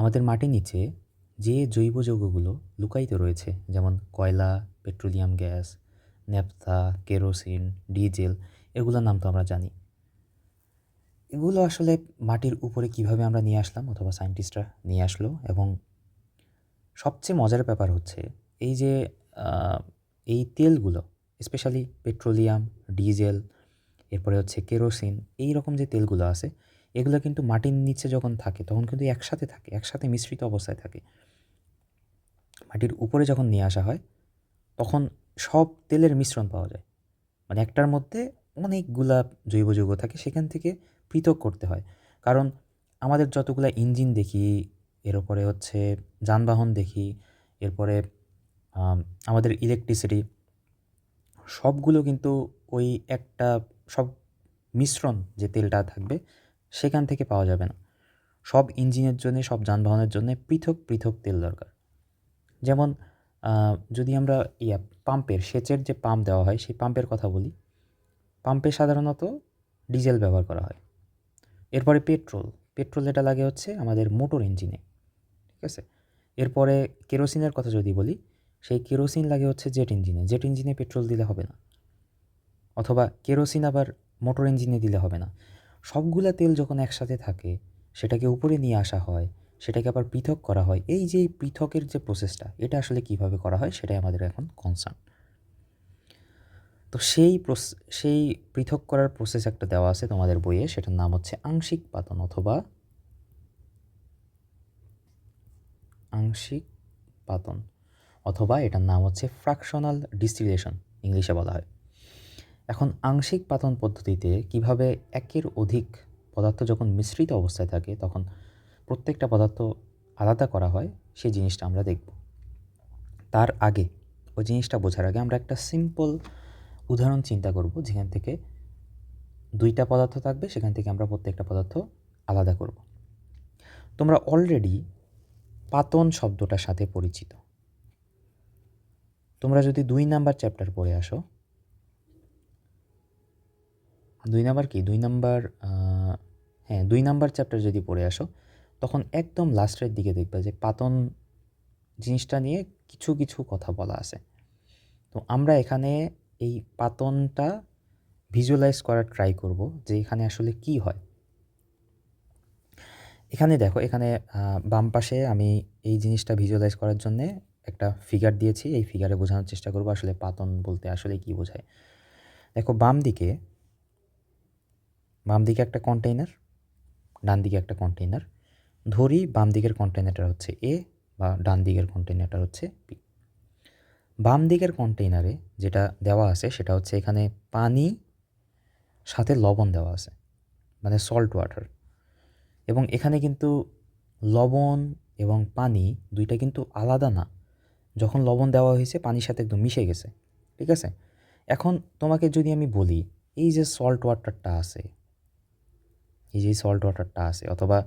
আমাদের মাটির নিচে যে জৈব যৌগগুলো লুকায়িত রয়েছে, যেমন কয়লা, petroleum gas, naphtha, kerosene, diesel, এগুলোর নাম তো আমরা জানি। এগুলো আসলে মাটির উপরে কীভাবে আমরা নিয়ে আসলাম অথবা সায়েন্টিস্টরা নিয়ে আসলো এবং সবচেয়ে মজার ব্যাপার হচ্ছে এই যে এই তেলগুলো স্পেশালি পেট্রোলিয়াম ডিজেল এরপরে হচ্ছে কেরোসিন, এই রকম যে তেলগুলো আছে এগুলো কিন্তু মাটির নিচে যখন থাকে, তখন কিন্তু একসাথে থাকে, একসাথে মিশ্রিত অবস্থায় থাকে। মাটির উপরে যখন নিয়ে আসা হয়, তখন সব তেলের মিশ্রণ পাওয়া যায়। মানে একটার মধ্যে অনেকগুলা জৈব যৌগ থাকে, সেখান থেকে পৃথক করতে হয়। কারণ আমাদের যতগুলা ইঞ্জিন দেখি, এর উপরে হচ্ছে যানবাহন দেখি এরপরে আমাদের ইলেকট্রিসিটি সবগুলো কিন্তু ওই একটা, সব মিশ্রণ যে তেলটা থাকবে সেখান থেকে পাওয়া যাবে না। সব ইঞ্জিনের জন্যে, সব যানবাহনের জন্যে পৃথক পৃথক তেল দরকার। যেমন যদি আমরা ইয়া, পাম্পের, সেচের যে পাম্প দেওয়া হয়, সেই পাম্পের কথা বলি। পাম্পে সাধারণত ডিজেল ব্যবহার করা হয়। এরপরে পেট্রোল। পেট্রোল যেটা লাগে হচ্ছে আমাদের মোটর ইঞ্জিনে। ঠিক আছে? এরপরে কেরোসিনের কথা যদি বলি, সেই কেরোসিন লাগে হচ্ছে জেট ইঞ্জিনে। জেট ইঞ্জিনে পেট্রোল দিলে হবে না। অথবা কেরোসিন আবার মোটর ইঞ্জিনে দিলে হবে না। সবগুলা তেল যখন একসাথে থাকে, সেটাকে উপরে নিয়ে আসা হয়, সেটাকে আবার পৃথক করা হয়। এই যে পৃথকের যে প্রসেসটা এটা আসলে কীভাবে করা হয় সেটাই আমাদের এখন কনসার্ন তো সেই সেই পৃথক করার প্রসেস একটা দেওয়া আছে তোমাদের বইয়ে, সেটার নাম হচ্ছে আংশিক পাতন অথবা আংশিক পাতন, অথবা এটার নাম হচ্ছে ফ্র্যাকশনাল ডিস্টিলেশন ইংলিশে বলা হয়। এখন আংশিক পাতন পদ্ধতিতে কীভাবে একের অধিক পদার্থ যখন মিশ্রিত অবস্থায় থাকে, তখন প্রত্যেকটা পদার্থ আলাদা করা হয় সেই জিনিসটা আমরা দেখব। তার আগে, ওই জিনিসটা বোঝার আগে আমরা একটা সিম্পল উদাহরণ চিন্তা করব, যেখান থেকে দুইটা পদার্থ থাকবে, সেখান থেকে আমরা প্রত্যেকটা পদার্থ আলাদা করব। তোমরা অলরেডি পাতন শব্দটার সাথে পরিচিত। তোমরা যদি দুই নাম্বার চ্যাপ্টার পড়ে আসো দুই নাম্বার কি? দুই নাম্বার হ্যাঁ দুই নাম্বার চ্যাপ্টার যদি পড়ে আসো, তখন একদম লাস্টের দিকে দেখবে যে পাতন জিনিসটা নিয়ে কিছু কিছু কথা বলা আছে। তো আমরা এখানে এই পাতনটা ভিজুয়ালাইজ করার ট্রাই করব যে এখানে আসলে কি হয়। এখানে দেখো, এখানে বাম পাশে আমি এই জিনিসটা ভিজুয়ালাইজ করার জন্যে একটা ফিগার দিয়েছি। এই ফিগারে বোঝানোর চেষ্টা করব আসলে পাতন বলতে আসলে কি বোঝায়। দেখো, বাম দিকে বাম দিকে একটা কন্টেইনার ডান দিকে একটা কন্টেইনার ধরি বাম দিকের কন্টেইনারটা হচ্ছে এ বা ডান দিকের কন্টেইনারটা হচ্ছে বি বাম দিকের কন্টেইনারে যেটা দেওয়া আছে সেটা হচ্ছে এখানে পানি, সাথে লবণ দেওয়া আছে মানে সল্ট ওয়াটার এবং এখানে কিন্তু লবণ এবং পানি দুইটা কিন্তু আলাদা না। যখন লবণ দেওয়া হয়েছে, পানির সাথে একদম মিশে গেছে, ঠিক আছে? এখন তোমাকে যদি আমি বলি, এই যে সল্ট ওয়াটারটা আছে এই যে সল্ট ওয়াটারটা আছে। অথবা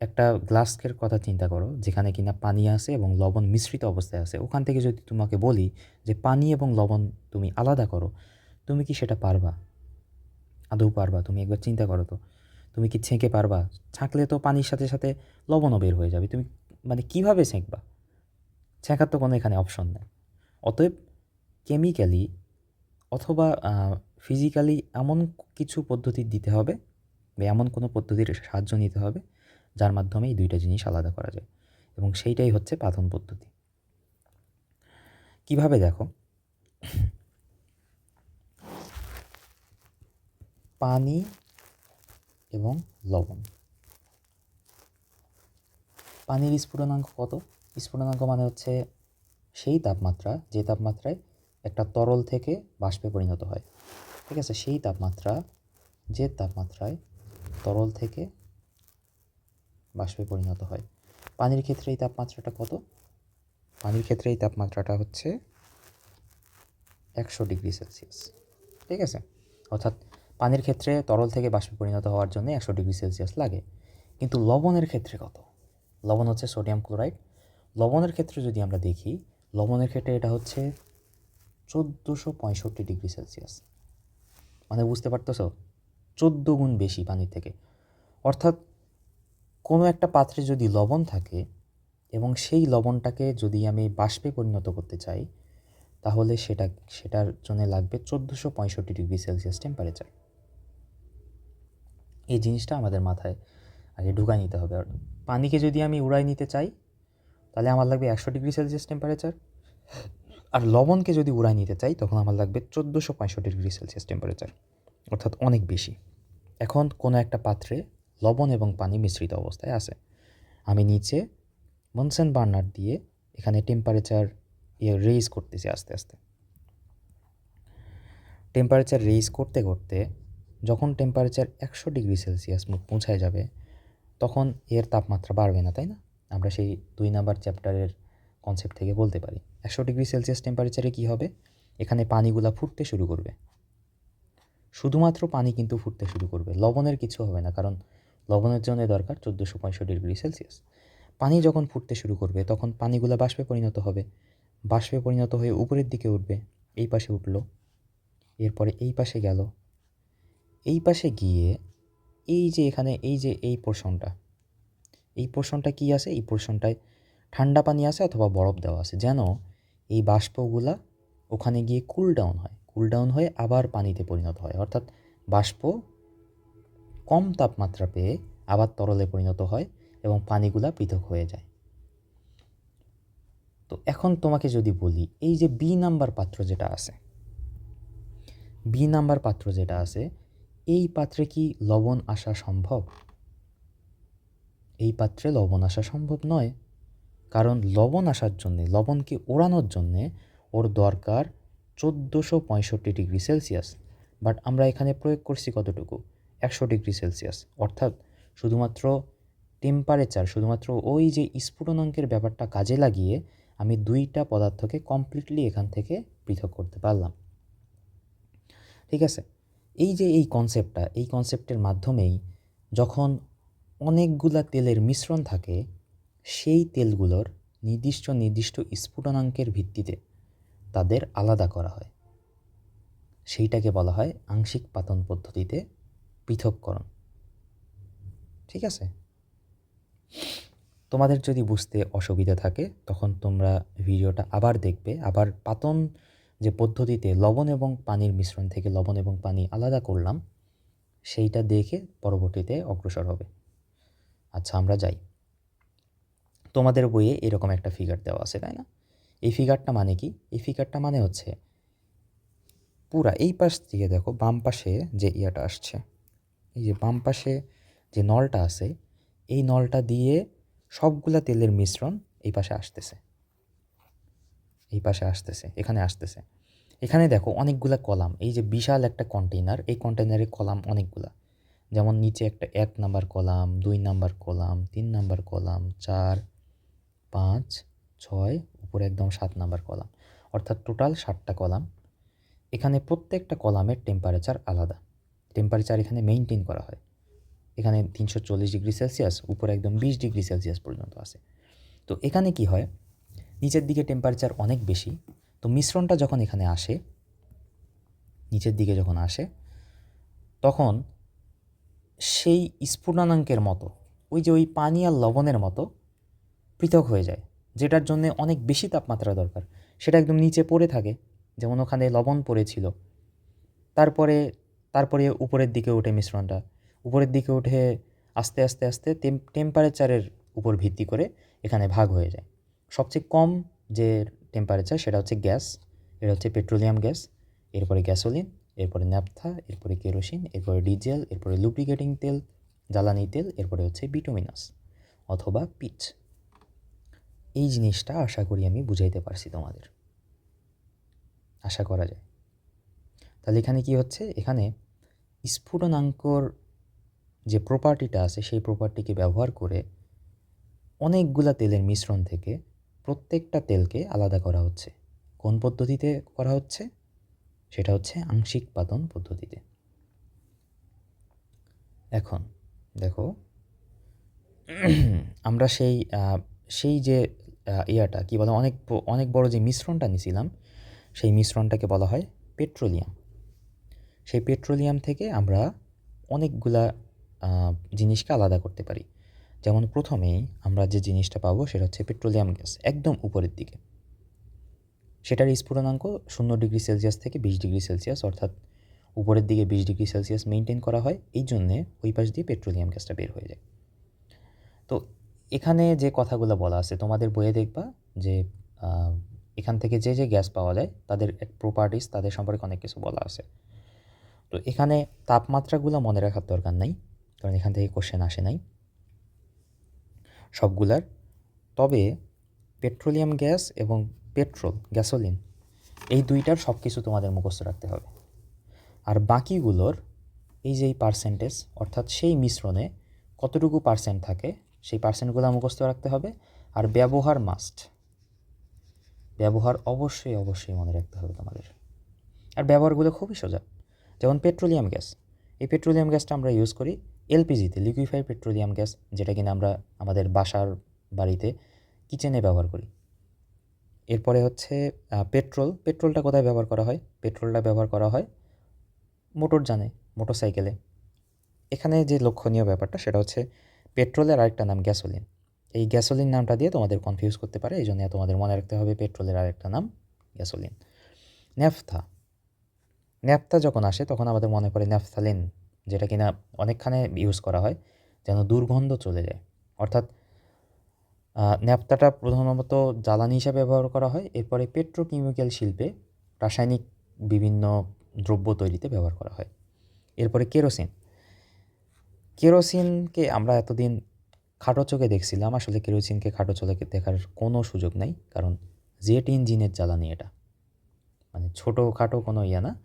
একটা গ্লাসকের কথা চিন্তা করো, যেখানে কিনা পানি আছে এবং লবণ মিশ্রিত অবস্থায় আছে। ওখান থেকে যদি তোমাকে বলি যে পানি এবং লবণ তুমি আলাদা করো, তুমি কি সেটা পারবা? আদৌ পারবা? তুমি একবার চিন্তা করো তো। তুমি কি ছেঁকে পারবা? ছাঁকলে তো পানির সাথে সাথে লবণও বের হয়ে যাবে। তুমি মানে কীভাবে ছেঁকবা? ছেঁকার তো কোনো এখানে অপশন নেই। অতএব কেমিক্যালি অথবা ফিজিক্যালি এমন কিছু পদ্ধতি দিতে হবে বা এমন কোনো পদ্ধতির সাহায্য নিতে হবে যার মাধ্যমে এই দুইটা জিনিস আলাদা করা যায় এবং সেইটাই হচ্ছে পাথন পদ্ধতি। কীভাবে দেখো? পানি এবং লবণ। পানির স্ফুটনাঙ্ক কত? স্ফুটনাঙ্ক মানে হচ্ছে সেই তাপমাত্রা, যে তাপমাত্রায় একটা তরল থেকে বাষ্পে পরিণত হয়। ঠিক আছে? সেই তাপমাত্রা, যে তাপমাত্রায় তরল থেকে বাষ্পে পরিণত হয়। পানির ক্ষেত্রে এই তাপমাত্রাটা কত? পানির ক্ষেত্রে এই তাপমাত্রাটা হচ্ছে একশো ডিগ্রি সেলসিয়াস। ঠিক আছে? অর্থাৎ পানির ক্ষেত্রে তরল থেকে বাষ্পে পরিণত হওয়ার জন্য একশো ডিগ্রি সেলসিয়াস লাগে। কিন্তু লবণের ক্ষেত্রে কত? লবণ হচ্ছে সোডিয়াম ক্লোরাইড। লবণের ক্ষেত্রে যদি আমরা দেখি, লবণের ক্ষেত্রে এটা হচ্ছে চোদ্দোশো পঁয়ষট্টি ডিগ্রি সেলসিয়াস। মানে বুঝতে পারতেছ? চোদ্দ গুণ বেশি পানির থেকে। অর্থাৎ কোনো একটা পাত্রে যদি লবণ থাকে এবং সেই লবণটাকে যদি আমি বাষ্পে পরিণত করতে চাই, তাহলে সেটা, সেটার জন্য লাগবে চোদ্দোশো পঁয়ষট্টি ডিগ্রি সেলসিয়াস টেম্পারেচার এই জিনিসটা আমাদের মাথায় আগে ঢুকাই নিতে হবে। আর পানিকে যদি আমি উড়াই নিতে চাই, তাহলে আমার লাগবে একশো ডিগ্রি সেলসিয়াস টেম্পারেচার আর লবণকে যদি উড়াই নিতে চাই, তখন আমার লাগবে চোদ্দোশো পঁয়ষট্টি ডিগ্রি সেলসিয়াস টেম্পারেচার অর্থাৎ অনেক বেশি। এখন কোনো একটা পাত্রে লবণ এবং পানি মিশ্রিত অবস্থায় আছে। আমি নিচে মনসেন বার্নার দিয়ে এখানে টেম্পারেচার ইয়ে রেইজ করতেছি আস্তে আস্তে। টেম্পারেচার রেইজ করতে করতে যখন টেম্পারেচার একশো ডিগ্রি সেলসিয়াস পৌঁছায় যাবে, তখন এর তাপমাত্রা বাড়বে না, তাই না? আমরা সেই দুই নাম্বার চ্যাপ্টারের কনসেপ্ট থেকে বলতে পারি। একশো ডিগ্রি সেলসিয়াস টেম্পারেচারে কী হবে? এখানে পানিগুলা ফুটতে শুরু করবে। শুধুমাত্র পানি কিন্তু ফুটতে শুরু করবে। লবণের কিছু হবে না, কারণ লবণের জন্য দরকার চোদ্দোশো পঁয়ষট্টি ডিগ্রি সেলসিয়াস। পানি যখন ফুটতে শুরু করবে, তখন পানিগুলো বাষ্পে পরিণত হবে। বাষ্পে পরিণত হয়ে উপরের দিকে উঠবে, এই পাশে উঠল, এরপরে এই পাশে গেল। এই পাশে গিয়ে এই যে এখানে, এই যে এই পোর্শনটা এই পোর্শনটা কী আছে? এই পোর্শনটায় ঠান্ডা পানি আছে অথবা বরফ দেওয়া আছে। যেন এই বাষ্পগুলা ওখানে গিয়ে কুল ডাউন হয়। কুল ডাউন হয়ে আবার পানিতে পরিণত হয়। অর্থাৎ বাষ্প কম তাপমাত্রা পেয়ে আবার তরলে পরিণত হয় এবং পানিগুলা পৃথক হয়ে যায়। তো এখন তোমাকে যদি বলি, এই যে বি নাম্বার পাত্র যেটা আছে বি নাম্বার পাত্র যেটা আছে, এই পাত্রে কি লবণ আসা সম্ভব? এই পাত্রে লবণ আসা সম্ভব নয়। কারণ লবণ আসার জন্যে, লবণকে ওড়ানোর জন্যে ওর দরকার চোদ্দোশো পঁয়ষট্টি ডিগ্রি সেলসিয়াস। বাট আমরা এখানে প্রয়োগ করছি কতটুকু? একশো ডিগ্রি সেলসিয়াস। অর্থাৎ শুধুমাত্র টেম্পারেচার শুধুমাত্র ওই যে স্ফুটনাঙ্কের ব্যাপারটা কাজে লাগিয়ে আমি দুইটা পদার্থকে কমপ্লিটলি এখান থেকে পৃথক করতে পারলাম। ঠিক আছে? এই যে এই কনসেপ্টটা এই কনসেপ্টের মাধ্যমেই যখন অনেকগুলা তেলের মিশ্রণ থাকে, সেই তেলগুলোর নির্দিষ্ট নির্দিষ্ট স্ফুটনাঙ্কের ভিত্তিতে তাদের আলাদা করা হয়। সেইটাকে বলা হয় আংশিক পাতন পদ্ধতিতে পৃথককরণ। ঠিক আছে? তোমাদের যদি বুঝতে অসুবিধা থাকে, তখন তোমরা ভিডিওটা আবার দেখবে। আবার পাতন যে পদ্ধতিতে লবণ এবং পানির মিশ্রণ থেকে লবণ এবং পানি আলাদা করলাম, সেইটা দেখে পরবর্তীতে অগ্রসর হবে। আচ্ছা আমরা যাই। তোমাদের বইয়ে এরকম একটা ফিগার দেওয়া আছে, তাই না? এই ফিগারটা মানে কি? এই ফিগারটা মানে হচ্ছে, পুরা এই পাশ থেকে দেখো বাম পাশে যে ইয়াটা আসছে, এই যে বাম পাশে যে নলটা আছে, এই নলটা দিয়ে সবগুলা তেলের মিশ্রণ এই পাশে আসতেছে, এই পাশে আসতেছে, এখানে আসতেছে। এখানে দেখো অনেকগুলা কলাম, এই যে বিশাল একটা কন্টেইনার এই কন্টেইনারে কলাম অনেকগুলা। যেমন নিচে একটা এক নাম্বার কলাম, দুই নাম্বার কলাম, তিন নাম্বার কলাম, চার, পাঁচ, ছয় উপরে একদম সাত নাম্বার কলাম। অর্থাৎ টোটাল সাতটা কলাম। এখানে প্রত্যেকটা কলামের টেম্পারেচার আলাদা। টেম্পারেচার এখানে মেনটেন করা হয়। এখানে তিনশো চল্লিশ ডিগ্রি সেলসিয়াস উপরে একদম বিশ ডিগ্রি সেলসিয়াস পর্যন্ত আছে। তো এখানে কি হয়? নিচের দিকে টেম্পারেচার অনেক বেশি। তো মিশ্রণটা যখন এখানে আসে, নিচের দিকে যখন আসে, তখন সেই স্ফুটনাঙ্কের মতো, ওই যে ওই পানি আর লবণের মতো পৃথক হয়ে যায়। যেটার জন্য অনেক বেশি তাপমাত্রা দরকার। সেটা একদম নিচে পড়ে থাকে, যেমন ওখানে লবণ পড়েছিল। তারপরে তারপরে উপরের দিকে ওঠে মিশ্রণটা। উপরের দিকে উঠে আস্তে আস্তে আস্তে টেম্পারেচারের উপর ভিত্তি করে এখানে ভাগ হয়ে যায়। সবচেয়ে কম যে টেম্পারেচার সেটা হচ্ছে গ্যাস, এটা হচ্ছে পেট্রোলিয়াম গ্যাস এরপরে গ্যাসোলিন এরপরে ন্যাপথা এরপরে কেরোসিন এরপরে ডিজেল এরপরে লুব্রিকেটিং তেল, জ্বালানি তেল, এরপরে হচ্ছে বিটোমিনাস অথবা পিচ এই জিনিসটা আশা করি আমি বুঝাইতে পারছি তোমাদের। আশা করা যায়। তাহলে এখানে কি হচ্ছে? এখানে স্ফুটনাঙ্কর যে প্রপার্টিটা আছে, সেই প্রপার্টিকে ব্যবহার করে অনেকগুলা তেলের মিশ্রণ থেকে প্রত্যেকটা তেলকে আলাদা করা হচ্ছে। কোন পদ্ধতিতে করা হচ্ছে? সেটা হচ্ছে আংশিক পাতন পদ্ধতিতে। এখন দেখো, আমরা সেই সেই যে ইয়াটা কী বলে, অনেক অনেক বড় যে মিশ্রণটা নিছিলাম, সেই মিশ্রণটাকে বলা হয় পেট্রোলিয়াম। সেই পেট্রোলিয়াম থেকে আমরা অনেকগুলা জিনিসকে আলাদা করতে পারি। যেমন প্রথমেই আমরা যে জিনিসটা পাবো সেটা হচ্ছে পেট্রোলিয়াম গ্যাস, একদম উপরের দিকে। সেটার স্ফুটনাঙ্ক শূন্য ডিগ্রি সেলসিয়াস থেকে বিশ ডিগ্রি সেলসিয়াস, অর্থাৎ উপরের দিকে বিশ ডিগ্রি সেলসিয়াস মেনটেন করা হয়, এই জন্যে ওই পাশ দিয়ে পেট্রোলিয়াম গ্যাসটা বের হয়ে যায়। তো এখানে যে কথাগুলো বলা আছে, তোমাদের বইয়ে দেখবা যে এখান থেকে যে যে গ্যাস পাওয়া যায়, তাদের এক প্রপার্টিস তাদের সম্পর্কে অনেক কিছু বলা আছে। তো এখানে তাপমাত্রাগুলো মনে রাখার দরকার নাই, কারণ এখান থেকে কোশ্চেন আসে নাই। সবগুলার। তবে পেট্রোলিয়াম গ্যাস এবং পেট্রোল গ্যাসোলিন এই দুইটার সব কিছু তোমাদের মুখস্থ রাখতে হবে। আর বাকিগুলোর এই যে এই পার্সেন্টেজ অর্থাৎ সেই মিশ্রণে কতটুকু পার্সেন্ট থাকে সেই পার্সেন্টগুলো মুখস্থ রাখতে হবে আর ব্যবহার মাস্ট ব্যবহার অবশ্যই অবশ্যই মনে রাখতে হবে তোমাদের। আর ব্যবহারগুলো খুবই সোজা। যেমন পেট্রোলিয়াম গ্যাস এই পেট্রোলিয়াম গ্যাসটা আমরা ইউজ করি এলপিজিতে লিকুইফাইড পেট্রোলিয়াম গ্যাস যেটা কিনা আমরা আমাদের বাসার বাড়িতে কিচেনে ব্যবহার করি। এরপরে হচ্ছে পেট্রোল পেট্রোলটা কোথায় ব্যবহার করা হয়? পেট্রোলটা ব্যবহার করা হয় মোটর যানে মোটর সাইকেলে এখানে যে লক্ষণীয় ব্যাপারটা, সেটা হচ্ছে পেট্রোলের আরেকটা নাম গ্যাসোলিন। এই গ্যাসোলিন নামটা দিয়ে তোমাদের কনফিউজ করতে পারে এই জন্য তোমাদের মনে রাখতে হবে পেট্রোলের আরেকটা নাম গ্যাসোলিন। ন্যাফথা। ন্যাফথা যখন আসে তখন আমাদের মনে পড়ে ন্যাফথালিন যেটা কিনা অনেকখানে ইউজ করা হয় যেন দুর্গন্ধ চলে যায়। অর্থাৎ আহ, প্রধানত জ্বালানি হিসাবে ব্যবহার করা হয় এরপরে পেট্রোকেমিক্যাল শিল্পে রাসায়নিক বিভিন্ন দ্রব্য তৈরিতে ব্যবহার করা হয়। এরপরে কেরোসিন। কেরোসিনকে আমরা এতদিন খাটো চোখে দেখছিলাম, আসলে কেরোসিনকে খাটো চোখে দেখার কোনো সুযোগ নাই, কারণ জেট ইঞ্জিনের জ্বালানি এটা। মানে ছোটো খাটো কোনো ইয়ে না।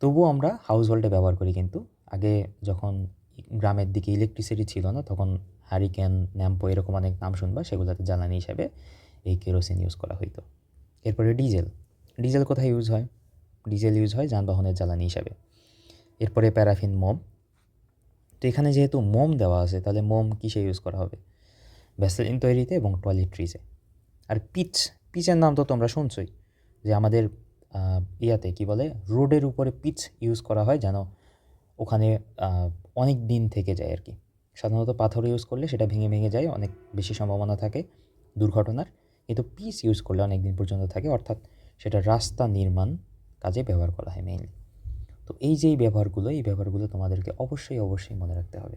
তবুও আমরা হাউস হোল্ডে ব্যবহার করি কিন্তু। আগে যখন গ্রামের দিকে ইলেকট্রিসিটি ছিল না, তখন হারিকেন ন্যাম্পো এরকম অনেক নাম শুনবা, সেগুলোতে জ্বালানি হিসাবে এই কেরোসিন ইউজ করা হইতো। এরপরে ডিজেল। ডিজেল কোথায় ইউজ হয়? ডিজেল ইউজ হয় যানবাহনের জ্বালানি হিসাবে। এরপরে প্যারাফিন মোম তো এখানে যেহেতু মোম দেওয়া আছে, তাহলে মোম কিসে ইউজ করা হবে? ভ্যাসলিন তৈরিতে এবং টয়লেট্রিজে আর পিচ, পিচের নাম তো তোমরা শুনছই, যে আমাদের ইয়াতে কি বলে, রোডের উপরে পিচ ইউজ করা হয় যেন ওখানে অনেক দিন থেকে যায় আর কি। সাধারণত পাথর ইউজ করলে সেটা ভেঙে ভেঙে যায়, অনেক বেশি সম্ভাবনা থাকে দুর্ঘটনার। কিন্তু পিচ ইউজ করলে অনেক দিন পর্যন্ত থাকে, অর্থাৎ সেটা রাস্তা নির্মাণ কাজে ব্যবহার করা হয় মেইনলি তো এই যে এই ব্যবহারগুলো এই ব্যবহারগুলো তোমাদেরকে অবশ্যই অবশ্যই মনে রাখতে হবে।